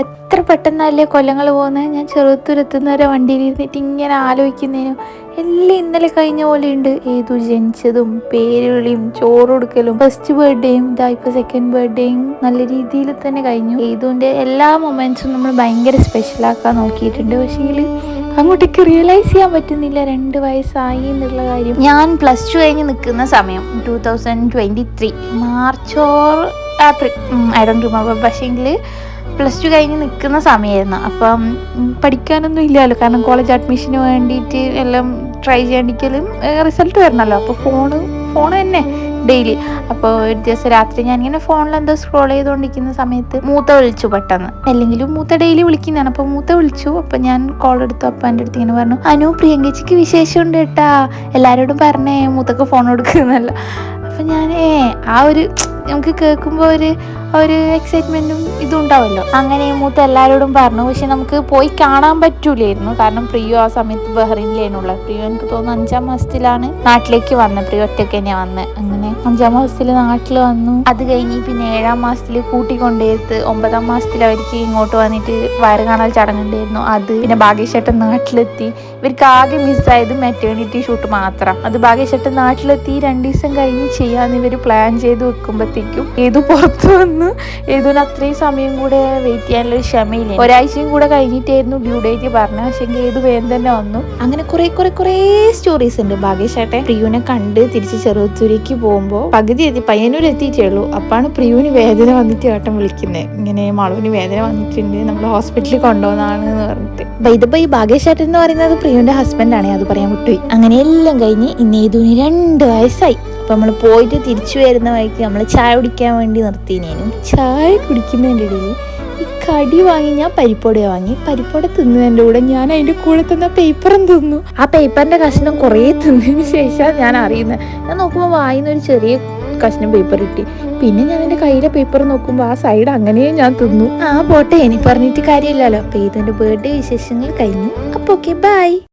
എത്ര പെട്ടെന്നല്ലേ കൊല്ലങ്ങൾ പോകുന്നത്? ഞാൻ ചെറുത്തുരുത്തുന്നവരെ വണ്ടിയിൽ ഇരുന്നിട്ട് ഇങ്ങനെ ആലോചിക്കുന്നതിനും എല്ലാം ഇന്നലെ കഴിഞ്ഞ പോലെ ഉണ്ട് ഏതു ജനിച്ചതും പേരുവിളിയും ചോറ് കൊടുക്കലും ഫസ്റ്റ് ബർത്ത്ഡേയും ഇതാ ഇപ്പൊ സെക്കൻഡ് ബർത്ത്ഡേയും നല്ല രീതിയിൽ തന്നെ കഴിഞ്ഞു. ഏതുവിന്റെ എല്ലാ മൊമെന്റ്സും നമ്മൾ ഭയങ്കര സ്പെഷ്യൽ ആക്കാൻ നോക്കിയിട്ടുണ്ട്. പക്ഷേ അങ്ങോട്ടേക്ക് റിയലൈസ് ചെയ്യാൻ പറ്റുന്നില്ല. രണ്ട് വയസ്സായി എന്നുള്ള കാര്യം. ഞാൻ പ്ലസ് ടു കഴിഞ്ഞ് നിൽക്കുന്ന സമയം two thousand twenty three March or April I don't remember പക്ഷേങ്കിൽ പ്ലസ് ടു കഴിഞ്ഞ് നിൽക്കുന്ന സമയമായിരുന്നു. അപ്പം പഠിക്കാനൊന്നും ഇല്ലല്ലോ. കാരണം കോളേജ് അഡ്മിഷന് വേണ്ടിയിട്ട് എല്ലാം ട്രൈ ചെയ്യാണ്ടിരിക്കലും റിസൾട്ട് വരണമല്ലോ അപ്പോൾ ഫോണ് ഫോൺ തന്നെ ഡെയിലി അപ്പോൾ ഒരു ദിവസം രാത്രി ഞാൻ ഇങ്ങനെ ഫോണിൽ എന്തോ സ്ക്രോൾ ചെയ്തുകൊണ്ടിരിക്കുന്ന സമയത്ത് മൂത്ത വിളിച്ചു പെട്ടെന്ന്. അല്ലെങ്കിലും മൂത്ത ഡെയിലി വിളിക്കുന്നതാണ്. അപ്പോൾ മൂത്ത വിളിച്ചു. അപ്പോൾ ഞാൻ കോൾ എടുത്തു. അപ്പോൾ എന്റെ അടുത്ത് ഇങ്ങനെ പറഞ്ഞു അനു പ്രിയങ്കച്ചിക്ക് വിശേഷമുണ്ട് കേട്ടാ. എല്ലാവരോടും പറഞ്ഞേ മൂത്തൊക്കെ ഫോൺ കൊടുക്കുന്നല്ല അപ്പം ഞാൻ ആ ഒരു നമുക്ക് കേൾക്കുമ്പോൾ ഒരു ഒരു എക്സൈറ്റ്മെന്റും ഇതും ഉണ്ടാവുമല്ലോ അങ്ങനെ മൂത്ത എല്ലാവരോടും പറഞ്ഞു. പക്ഷെ നമുക്ക് പോയി കാണാൻ പറ്റൂലായിരുന്നു. കാരണം പ്രിയോ ആ സമയത്ത് ബഹ്റൈനിലേനുള്ളത് പ്രിയോ എനിക്ക് തോന്നുന്നു അഞ്ചാം മാസത്തിലാണ് നാട്ടിലേക്ക് വന്നത്. പ്രിയോ ഒറ്റയ്ക്ക് തന്നെയാണ് വന്നത് അങ്ങനെ അഞ്ചാം മാസത്തിൽ നാട്ടിൽ വന്നു. അത് കഴിഞ്ഞ് പിന്നെ ഏഴാം മാസത്തിൽ കൂട്ടിക്കൊണ്ടേത്ത് ഒമ്പതാം മാസത്തിൽ അവർക്ക് ഇങ്ങോട്ട് വന്നിട്ട് വയറ് കാണാൻ ചടങ്ങുണ്ടായിരുന്നു. അത് പിന്നെ ഭാഗ്യശേട്ടൻ നാട്ടിലെത്തി. ഇവർക്ക് ആകെ മിസ്സായത് മെറ്റേണിറ്റി ഷൂട്ട് മാത്രം. അത് ഭാഗ്യശേട്ടൻ നാട്ടിലെത്തി. രണ്ട് ദിവസം കഴിഞ്ഞ് ചെയ്യാന്ന് ഇവർ പ്ലാൻ ചെയ്ത് വെക്കുമ്പോഴത്തേക്കും ഏതു പുറത്തു വന്ന് ഏതുവിന് അത്രയും സമയം കൂടെ വെയിറ്റ് ചെയ്യാനുള്ള ക്ഷമയില്ല? ഒരാഴ്ചയും കൂടെ കഴിഞ്ഞിട്ടായിരുന്നു ഡ്യൂ ഡേറ്റ് പറഞ്ഞത്. പക്ഷേ ഏത് വേഗം തന്നെ വന്നു. അങ്ങനെ കുറെ കുറെ കുറെ സ്റ്റോറീസ് ഉണ്ട്. ഭാഗ്യശേട്ടൻ പ്രിയുനെ കണ്ട് തിരിച്ച് ചെറുത്തൂരേക്ക് പോകുമ്പോൾ പകുതി എത്തി പയ്യന്നൂർ എത്തിയിട്ടേ ഉള്ളൂ അപ്പാണ് പ്രിയുവിന് വേദന വന്നിട്ട് ഏട്ടൻ വിളിക്കുന്നത് ഇങ്ങനെ മാളുവിന് വേദന വന്നിട്ടുണ്ട്. നമ്മൾ ഹോസ്പിറ്റലിൽ കൊണ്ടുപോകുന്നതാണ് എന്ന് പറഞ്ഞിട്ട്. ഇതിപ്പോ ഈ ഭാഗ്യശേട്ടൻ എന്ന് പറയുന്നത് പ്രിയുവിന്റെ ഹസ്ബൻഡാണ് അത് പറയാൻ വിട്ടുപോയി. അങ്ങനെ എല്ലാം കഴിഞ്ഞ് ഇന്ന് ഏതുവിന് രണ്ട് വയസ്സായി. അപ്പൊ നമ്മൾ പോയിട്ട് തിരിച്ചു വരുന്ന വഴിക്ക് നമ്മൾ ചായ കുടിക്കാൻ വേണ്ടി നിർത്തിനേനും ചായ കുടിക്കുന്നതിന്റെ ഇടയിൽ ഈ കടി വാങ്ങി ഞാൻ പരിപ്പോട വാങ്ങി. പരിപ്പോട തിന്നതിന്റെ കൂടെ ഞാൻ അതിന്റെ കൂടെ തന്ന പേപ്പറും തിന്നു. ആ പേപ്പറിന്റെ കഷ്ണം കുറേ തിന്നതിന് ശേഷം ഞാൻ അറിയുന്നത്. ഞാൻ നോക്കുമ്പോൾ വായിന്ന് ഒരു ചെറിയ കഷ്ണം പേപ്പർ കിട്ടി. പിന്നെ ഞാൻ എന്റെ കയ്യിലെ പേപ്പർ നോക്കുമ്പോൾ ആ സൈഡ് അങ്ങനെ ഞാൻ തിന്നു. ആ പോട്ടെ എനിക്ക് പറഞ്ഞിട്ട് കാര്യമില്ലല്ലോ. അപ്പൊ ഇതിന്റെ ബർത്ത്ഡേ വിശേഷങ്ങൾ കഴിഞ്ഞു. അപ്പോൾ ഓക്കെ ബൈ